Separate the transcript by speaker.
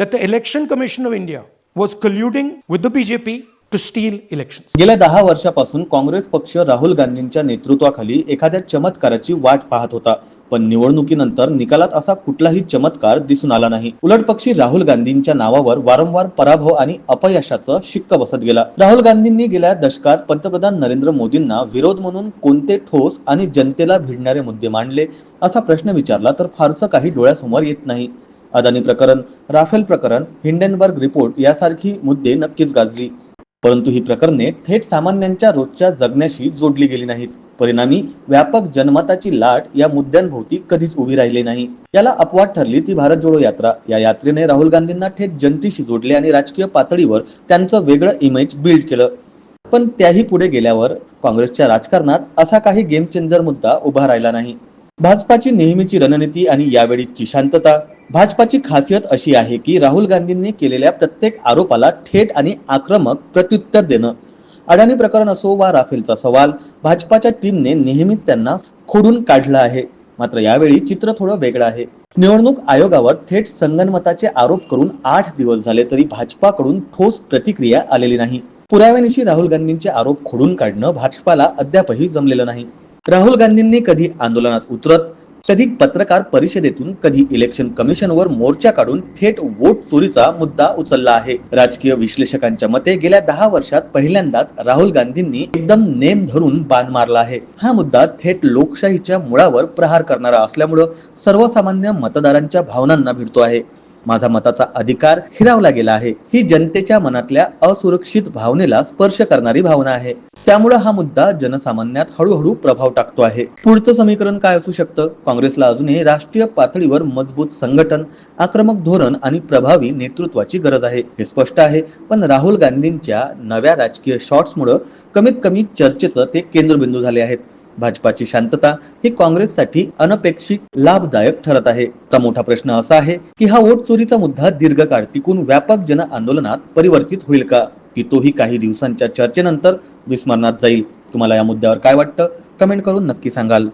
Speaker 1: that the Election Commission of India was colluding with the BJP to steal election
Speaker 2: गेल्या दहा वर्षापासून काँग्रेस पक्ष राहुल गांधींच्या नेतृत्वाखाली एखाद्या चमत्काराची वाट पाहत होता. पण निवडणुकीनंतर निकालात असा कुठलाही चमत्कार दिसून आला नाही. उलट पक्षी राहुल गांधींच्या नावावर वारंवार पराभव आणि अपयशाचं शिक्क बसत गेला. राहुल गांधींनी गेल्या दशकात पंतप्रधान नरेंद्र मोदींना विरोध म्हणून कोणते ठोस आणि जनतेला भिडणारे मुद्दे मांडले असा प्रश्न विचारला तर फारसं काही डोळ्यासमोर येत नाही. अदानी प्रकरण राफेल प्रकरण हिंडेनबर्ग रिपोर्ट यासारखी मुद्दे नक्कीच गाजली. परंतु ही प्रकरणे थेट सामान्यांच्या रोजच्या जगण्याशी जोडली गेली नाहीत. परिणामी व्यापक जनमताची लाट या मुद्द्यांभोवती कधीच उभी राहिली नाही. याला अपवाद ठरली ती भारत जोडो यात्रा. या यात्रेने राहुल गांधींना थेट जनतेशी जोडले आणि राजकीय पातळीवर त्यांचं वेगळं इमेज बिल्ड केलं. पण त्याही पुढे गेल्यावर काँग्रेसच्या राजकारणात असा काही गेम चेंजर मुद्दा उभा राहिला नाही. भाजपाची नेहमीची रणनीती आणि यावेळीची शांतता. भाजपाची खासियत अशी आहे की राहुल गांधींनी केलेल्या प्रत्येक आरोपाला थेट आणि आक्रमक प्रत्युत्तर देणं. अडाणी प्रकरण असो वा राफेलचा सवाल भाजपाच्या टीमने नेहमीच त्यांना खोडून काढलं आहे. मात्र यावेळी चित्र थोडं वेगळं आहे. निवडणूक आयोगावर थेट संगनमताचे आरोप करून आठ दिवस झाले तरी भाजपाकडून ठोस प्रतिक्रिया आलेली नाही. पुराव्यानिशी राहुल गांधींचे आरोप खोडून काढणं भाजपाला अद्यापही जमलेलं नाही. राहुल गांधींनी कधी आंदोलनात उतरत कधी पत्रकार परिषदेतून कधी इलेक्शन कमिशनवर मोर्चा काढून थेट वोट चोरीचा मुद्दा उचलला आहे. राजकीय विश्लेषकांच्या मते गेल्या दहा वर्षात पहिल्यांदाच राहुल गांधींनी एकदम नेम धरून बाण मारला आहे. हा मुद्दा थेट लोकशाहीच्या मुळावर प्रहार करणारा असल्यामुळं सर्वसामान्य मतदारांच्या भावनांना भिडतो आहे. माझा मताचा अधिकार हिरावला गेला आहे. ही जनतेच्या मनातल्या असुरक्षित भावनेला स्पर्श करणारी भावना आहे. त्यामुळे हा मुद्दा जनसामान्यात हळूहळू प्रभाव टाकतो आहे. पुढचं समीकरण काय असू शकतं? काँग्रेसला अजूनही राष्ट्रीय पातळीवर मजबूत संघटन आक्रमक धोरण आणि प्रभावी नेतृत्वाची गरज आहे. हे स्पष्ट आहे पण राहुल गांधींच्या नव्या राजकीय शॉट्समुळे कमीत कमी चर्चेचं ते केंद्रबिंदू झाले आहेत. भाजपाची शांतता ही काँग्रेससाठी अनपेक्षित लाभदायक ठरत आहे. तर मोठा प्रश्न असा आहे की हा वोट चोरीचा मुद्दा दीर्घकाळ टिकून व्यापक जन आंदोलनात परिवर्तित होईल का? की तोही काही दिवसांच्या चर्चेनंतर विस्मरणात जाईल. तुम्हाला या मुद्द्यावर काय वाटतं? कमेंट करून नक्की सांगाल.